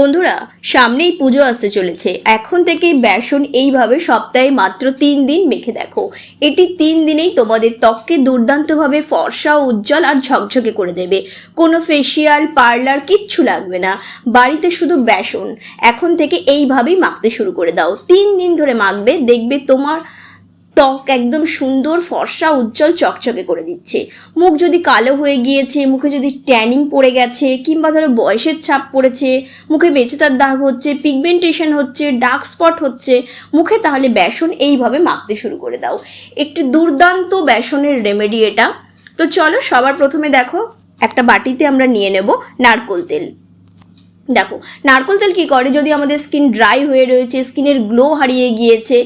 বন্ধুরা, সামনেই পুজো আসতে চলেছে। এখন থেকেই বেসন এইভাবে সপ্তাহে মাত্র তিন দিন মেখে দেখো। এটি তিন দিনেই তোমাদের ত্বককে দুর্দান্তভাবে ফর্সা, উজ্জ্বল আর ঝকঝকে করে দেবে। কোনো ফেসিয়াল পার্লার কিচ্ছু লাগবে না। বাড়িতে শুধু বেসন এখন থেকে এইভাবেই মাখতে শুরু করে দাও। তিন দিন ধরে মাখবে, দেখবে তোমার ত্বক একদম সুন্দর, ফর্সা, উজ্জ্বল, চকচকে করে দিচ্ছে। মুখ যদি কালো হয়ে গিয়েছে, মুখে যদি ট্যানিং পড়ে গেছে, কিংবা ধরো বয়সের ছাপ পড়েছে, মুখে বেঁচেতার দাগ হচ্ছে পিগমেন্টেশন হচ্ছে ডার্ক স্পট হচ্ছে, মুখে তাহলে বেসন এইভাবে মাখতে শুরু করে দাও। একটি দুর্দান্ত বেসনের রেমেডি এটা। তো চলো সবার প্রথমে দেখো, একটা বাটিতে আমরা নিয়ে নেব নারকোল তেল। দেখো, নারকোল তেল কী করে? যদি আমাদের স্কিন ড্রাই হয়ে রয়েছে স্কিনের গ্লো হারিয়ে গিয়েছে,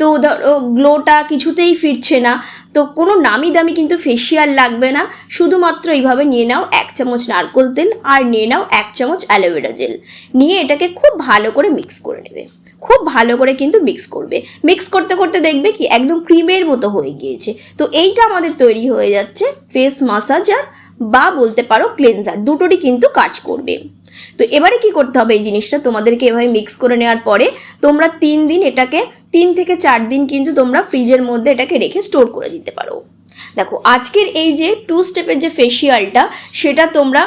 তো ধরো গ্লোটা কিছুতেই ফিরছে না, তো কোনো নামি দামি কিন্তু ফেসিয়াল লাগবে না। শুধুমাত্র এইভাবে নিয়ে নাও এক চামচ নারকোল তেল আর নিয়ে নাও এক চামচ অ্যালোভেরা জেল নিয়ে এটাকে খুব ভালো করে মিক্স করে নেবে। খুব ভালো করে কিন্তু মিক্স করবে। মিক্স করতে করতে দেখবে কি একদম ক্রিমের মতো হয়ে গিয়েছে। তো এইটা আমাদের তৈরি হয়ে যাচ্ছে ফেস মাসাজার বা বলতে পারো ক্লেনজার দুটোরই কিন্তু কাজ করবে। তো এবারে কি করতে হবে? এই জিনিসটা তোমাদেরকে এভাবে মিক্স করে নেওয়ার পরে তোমরা তিন দিন এটাকে, তিন থেকে চার দিন কিন্তু তোমরা ফ্রিজের মধ্যে এটাকে রেখে স্টোর করে দিতে পারো। দেখো, আজকের এই যে টু স্টেপের যে ফেসিয়ালটা সেটা তোমরা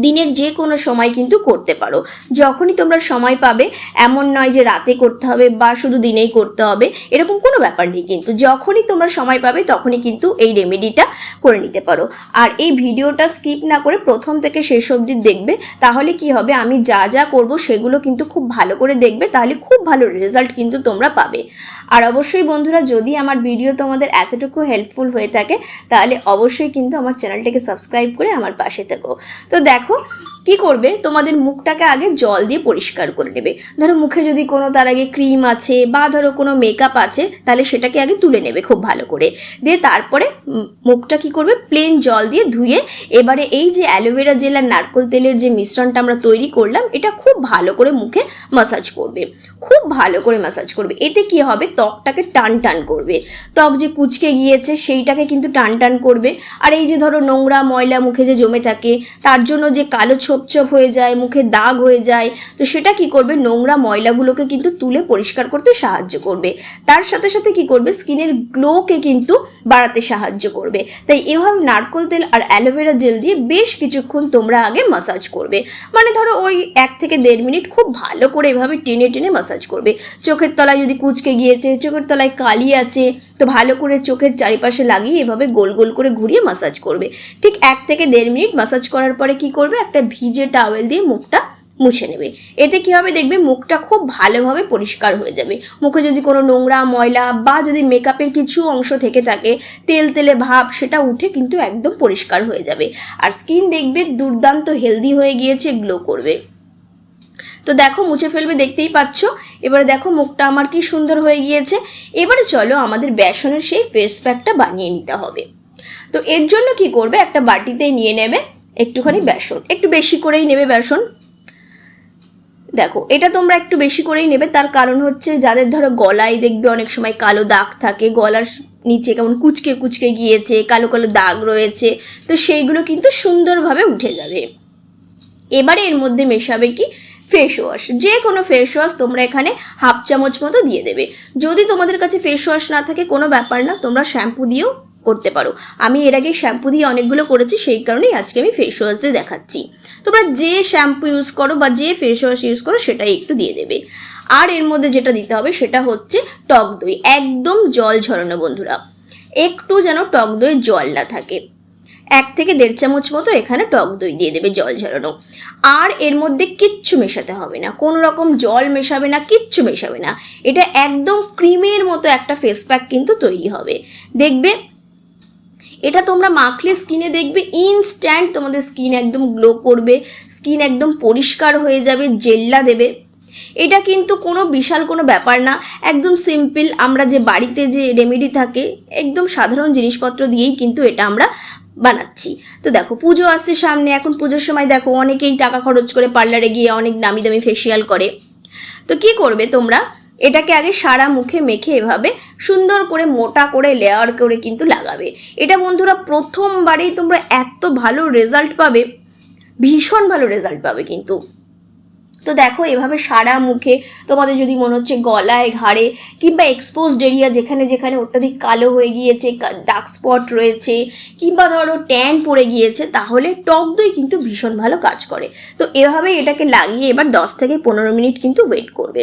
দিনের যে কোনো সময় কিন্তু করতে পারো। যখনই তোমরা সময় পাবে, এমন নয় যে রাতে করতে হবে বা শুধু দিনেই করতে হবে, এরকম কোনো ব্যাপার নেই কিন্তু। যখনই তোমরা সময় পাবে, তখনই কিন্তু এই রেমেডিটা করে নিতে পারো। আর এই ভিডিওটা স্কিপ না করে প্রথম থেকে শেষ অবধি দেখবে, তাহলে কি হবে? আমি যা যা করব, সেগুলো কিন্তু খুব ভালো করে দেখবে, তাহলে খুব ভালো রেজাল্ট কিন্তু তোমরা পাবে। আর অবশ্যই বন্ধুরা, যদি আমার ভিডিও তোমাদের এতটুকু হেল্পফুল হয়ে থাকে, তাহলে অবশ্যই কিন্তু আমার চ্যানেলটাকে সাবস্ক্রাইব করে আমার পাশে থেকো। তো দেখো কি করবে? তোমাদের মুখটাকে আগে জল দিয়ে পরিষ্কার করে নেবে। ধরো মুখে যদি কোনো তার আগে ক্রিম আছে বা ধরো কোনো মেকআপ আছে, তাহলে সেটাকে আগে তুলে নেবে খুব ভালো করে। দিয়ে তারপরে মুখটা কি করবে? প্লেন জল দিয়ে ধুয়ে এবারে এই যে অ্যালোভেরা জেল আর নারকোল তেলের যে মিশ্রণটা আমরা তৈরি করলাম, এটা খুব ভালো করে মুখে মাসাজ করবে। খুব ভালো করে মাসাজ করবে। এতে কি হবে? ত্বকটাকে টান টান করবে। ত্বক যে কুচকে গিয়েছে সেইটাকে কিন্তু টান টান করবে। আর এই যে ধরো নোংরা ময়লা মুখে যে জমে থাকে, তার জন্য যে কালো ছোপ ছোপ হয়ে যায়, মুখে দাগ হয়ে যায়, তো সেটা কি করবে? নোংরা ময়লাগুলোকে কিন্তু তুলে পরিষ্কার করতে সাহায্য করবে। তার সাথে সাথে কি করবে? স্কিনের গ্লোকে কিন্তু বাড়াতে সাহায্য করবে। তাই এভাবে নারকোল তেল আর অ্যালোভেরা জেল দিয়ে বেশ কিছুক্ষণ তোমরা আগে মাসাজ করবে। মানে ধরো ওই এক থেকে দেড় মিনিট খুব ভালো করে এভাবে টেনে টেনে মাসাজ করবে। চোখের তলায় যদি কুচকে গিয়েছে, চোখের তলায় কালি আছে তো ভালো করে চোখের চারিপাশে লাগিয়ে এভাবে গোল গোল করে ঘুরিয়ে মাসাজ করবে। ঠিক এক থেকে দেড় মিনিট মাসাজ করার পরে কি করবে? একটা ভিজে টাওয়েল দিয়ে মুখটা মুছে নেবে। এতে কি হবে দেখবে? মুখটা খুব ভালোভাবে পরিষ্কার হয়ে যাবে। মুখে যদি কোনো নোংরা, ময়লা বা যদি মেকআপের কিছু অংশ থেকে থাকে, তেল তেলে ভাব, সেটা উঠে কিন্তু একদম পরিষ্কার হয়ে যাবে। আর স্কিন দেখবে দুর্দান্ত হেলদি হয়ে গিয়েছে গ্লো করবে। তো দেখো মুছে ফেলবে, দেখতেই পাচ্ছ। এবারে দেখো মুখটা আমার কি সুন্দর হয়ে গিয়েছে। এবারে চলো আমাদের বেসনের সেই ফেস প্যাকটা বানিয়ে নিতে হবে। তো এর জন্য কি করবে? একটা বাটিতে নিয়ে নেবে একটুখানি বেসন। একটু বেশি করেই নেবে বেসন। দেখো, এটা তোমরা একটু বেশি করেই নেবে। তার কারণ হচ্ছে যাদের ধরো গলায় দেখবে অনেক সময় কালো দাগ থাকে, গলার নিচে কেমন কুচকে কুচকে গিয়েছে, কালো কালো দাগ রয়েছে, তো সেইগুলো কিন্তু সুন্দরভাবে উঠে যাবে। এবারে এর মধ্যে মেশাবে কি? ফেস ওয়াশ যে কোনো ফেস ওয়াশ তোমরা এখানে হাফ চামচ মতো দিয়ে দেবে। যদি তোমাদের কাছে ফেস ওয়াশ না থাকে, কোনো ব্যাপার না, তোমরা শ্যাম্পু দিয়েও করতে পারো। আমি এর আগে শ্যাম্পু দিয়ে অনেকগুলো করেছি, সেই কারণেই আজকে আমি ফেস ওয়াশ দিয়ে দেখাচ্ছি। তোমরা যে শ্যাম্পু ইউজ করো বা যে ফেস ওয়াশ ইউজ করো, সেটাই একটু দিয়ে দেবে। আর এর মধ্যে যেটা দিতে হবে, সেটা হচ্ছে টক দই। একদম জল ঝরানো বন্ধুরা। একটু যেন টক দই জল না থাকে। এক থেকে দেড় চামচ মতো এখানে টক দই দিয়ে দেবে জল ঝরানো। আর এর মধ্যে কিচ্ছু মেশাতে হবে না। কোনো রকম জল মেশাবে না, কিচ্ছু মেশাবে না। এটা একদম ক্রিমের মতো একটা ফেস প্যাক কিন্তু তৈরি হবে। দেখবে? এটা তোমরা মাখলে স্কিনে দেখবে ইনস্ট্যান্ট তোমাদের স্কিন একদম গ্লো করবে, স্কিন একদম পরিষ্কার হয়ে যাবে, জেল্লা দেবে। এটা কিন্তু কোনো বিশাল কোনো ব্যাপার না। একদম সিম্পল আমরা যে বাড়িতে যে রেমেডি থাকে, একদম সাধারণ জিনিসপত্র দিয়েই কিন্তু এটা আমরা বানাচ্ছি। তো দেখো, পুজো আসছে সামনে, এখন পুজোর সময় দেখো অনেকেই টাকা খরচ করে পার্লারে গিয়ে অনেক দামি দামি ফেসিয়াল করে। তো কি করবে তোমরা? এটাকে আগে সারা মুখে মেখে এভাবে সুন্দর করে মোটা করে লেয়ার করে কিন্তু লাগাবে। এটা বন্ধুরা প্রথমবারেই তোমরা এত ভালো রেজাল্ট পাবে, ভীষণ ভালো রেজাল্ট পাবে কিন্তু। তো দেখো, এভাবে সারা মুখে তোমাদের যদি মনে হচ্ছে গলায় ঘাড়ে কিংবা এক্সপোজড এরিয়া যেখানে যেখানে অত্যাধিক কালো হয়ে গিয়েছে ডার্ক স্পট রয়েছে, কিংবা ধরো ট্যান পড়ে গিয়েছে, তাহলে টক দই কিন্তু ভীষণ ভালো কাজ করে। তো এভাবে এটাকে লাগিয়ে এবার দশ থেকে পনেরো মিনিট কিন্তু ওয়েট করবে।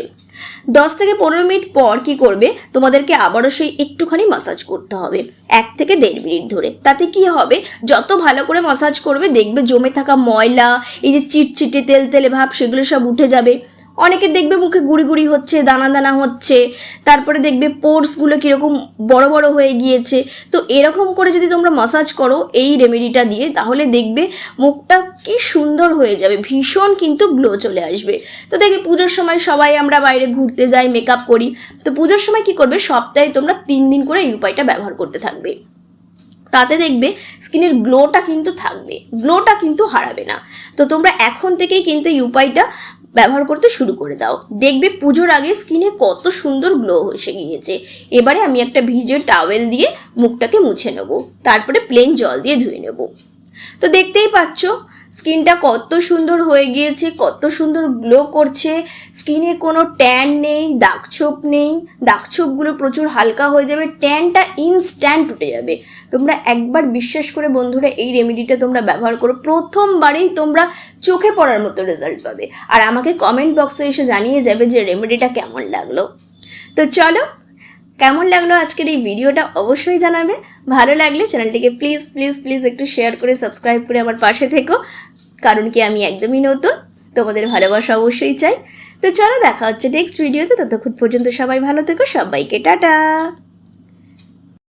দশ থেকে পনেরো মিনিট পর কি করবে? তোমাদেরকে আবারও সেই একটুখানি মাসাজ করতে হবে। এক থেকে দেড় মিনিট ধরে। তাতে কি হবে? যত ভালো করে মাসাজ করবে, দেখবে জমে থাকা ময়লা, এই যে চিটচিটে তেল তেলে ভাব, সেগুলো সব উঠে যাবে। অনেকে দেখবে মুখে গুড়ি গুড়ি হচ্ছে, দানা দানা হচ্ছে, তারপরে দেখবে পোর্সগুলো কীরকম বড় বড় হয়ে গিয়েছে। তো এরকম করে যদি তোমরা মাসাজ করো এই রেমেডিটা দিয়ে, তাহলে দেখবে মুখটা কি সুন্দর হয়ে যাবে, ভীষণ কিন্তু গ্লো চলে আসবে। তো দেখবে পুজোর সময় সবাই আমরা বাইরে ঘুরতে যাই মেকআপ করি। তো পুজোর সময় কি করবে? সপ্তাহে তোমরা তিন দিন করে এই উপায়টা ব্যবহার করতে থাকবে। তাতে দেখবে স্কিনের গ্লোটা কিন্তু থাকবে গ্লোটা কিন্তু হারাবে না। তো তোমরা এখন থেকেই কিন্তু এই উপায়টা ব্যবহার করতে শুরু করে দাও। দেখবে পুজোর আগে স্কিনে কত সুন্দর গ্লো এসে গিয়েছে। এবারে আমি একটা ভিজে টাওয়েল দিয়ে মুখটাকে মুছে নেব। তারপরে প্লেন জল দিয়ে ধুয়ে নেব। তো দেখতেই পাচ্ছ স্কিনটা কত সুন্দর হয়ে গিয়েছে, কত সুন্দর গ্লো করছে স্কিনে কোনো ট্যান নেই দাগছোপ নেই দাগছোপগুলো প্রচুর হালকা হয়ে যাবে ট্যানটা ইনস্ট্যান্ট উঠে যাবে। তোমরা একবার বিশ্বাস করে বন্ধুরা এই রেমেডিটা তোমরা ব্যবহার করো, প্রথমবারেই তোমরা চোখে পড়ার মতো রেজাল্ট পাবে। আর আমাকে কমেন্ট বক্সে এসে জানিয়ে যাবে যে রেমেডিটা কেমন লাগল। তো চলো, কেমন লাগল আজকের এই ভিডিওটা অবশ্যই জানাবে। ভালো লাগলে চ্যানেলটিকে প্লিজ প্লিজ প্লিজ একটু শেয়ার করে সাবস্ক্রাইব করে আমার পাশে থেকো। কারণ কি আমি একদমই নতুন, তোমাদের ভালোবাসা অবশ্যই চাই। তো চলো দেখা হচ্ছে নেক্সট ভিডিওতে ততক্ষণ পর্যন্ত সবাই ভালো থেকো, সবাইকে টাটা।